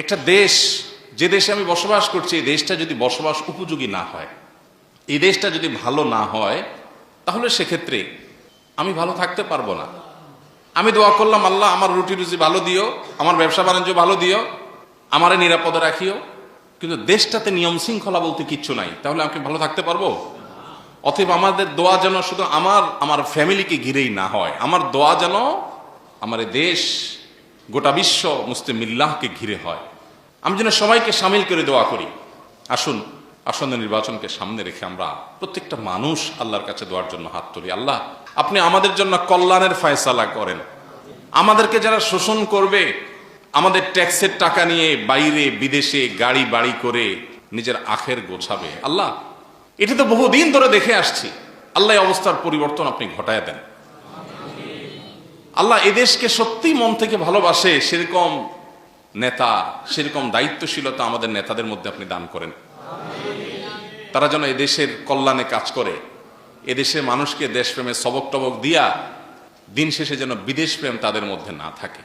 একটা দেশ, যে দেশে আমি বসবাস করছি, এই দেশটা যদি বসবাস উপযোগী না হয়, এই দেশটা যদি ভালো না হয়, তাহলে সেক্ষেত্রে আমি ভালো থাকতে পারব না। আমি দোয়া করলাম, আল্লাহ, আমার রুটি রুজি ভালো দিও, আমার ব্যবসা বাণিজ্য ভালো দিও, আমারে নিরাপদে রাখিও। কিন্তু দেশটাতে নিয়ম শৃঙ্খলা বলতে কিচ্ছু নাই। তাহলে আমি ভালো থাকতে পারব? অতএব আমাদের দোয়া যেন শুধু আমার আমার ফ্যামিলিকে ঘিরেই না হয়। আমার দোয়া যেন আমার দেশ গোটা বিশ্ব মুসলিম মিল্লাহকে ঘিরে হয়। আমি যেন সবাইকে সামিল করে দোয়া করি। আসুন, আসন্ন নির্বাচনকে সামনে রেখে আমরা প্রত্যেকটা মানুষ আল্লাহর কাছে দোয়ার জন্য হাত তুলি। আল্লাহ, আপনি আমাদের জন্য কল্যাণের ফয়সালা করেন। আমাদেরকে যারা শোষণ করবে, আমাদের ট্যাক্সের টাকা নিয়ে বাইরে, বিদেশে গাড়ি বাড়ি করে নিজের আখের গোছাবে। আল্লাহ, এটা তো বহুদিন ধরে দেখে আসছি। আল্লাহ অবস্থার পরিবর্তন আপনি ঘটায় দেন। আল্লাহ এদেশকে সত্যি মন থেকে ভালোবাসে, সেরকম নেতা, সেরকম দায়িত্বশীলতা আমাদের নেতাদের মধ্যে আপনি দান করেন। তারা যেন এদেশের কল্যাণে কাজ করে এদেশের মানুষকে দেশপ্রেমে সবক টবক দিয়া দিন শেষে যেন বিদেশ প্রেম তাদের মধ্যে না থাকে।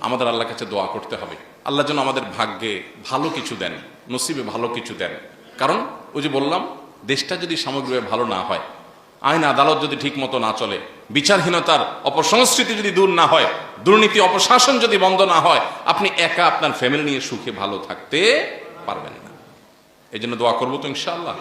আমাদের আল্লাহর কাছে দোয়া করতে হবে। আল্লাহ যেন আমাদের ভাগ্যে ভালো কিছু দেন, নসিবে ভালো কিছু দেন। কারণ ওই যে বললাম, দেশটা যদি সামগ্রিকভাবে ভালো না হয় আইন আদালত যদি ঠিক মতো না চলে, বিচারহীনতার অপসংস্কৃতি যদি দূর না হয়, দুর্নীতি অপশাসন যদি বন্ধ না হয়, আপনি একা আপনার ফ্যামিলি নিয়ে সুখে ভালো থাকতে পারবেন না। এই জন্য দোয়া করব তো ইনশাআল্লাহ।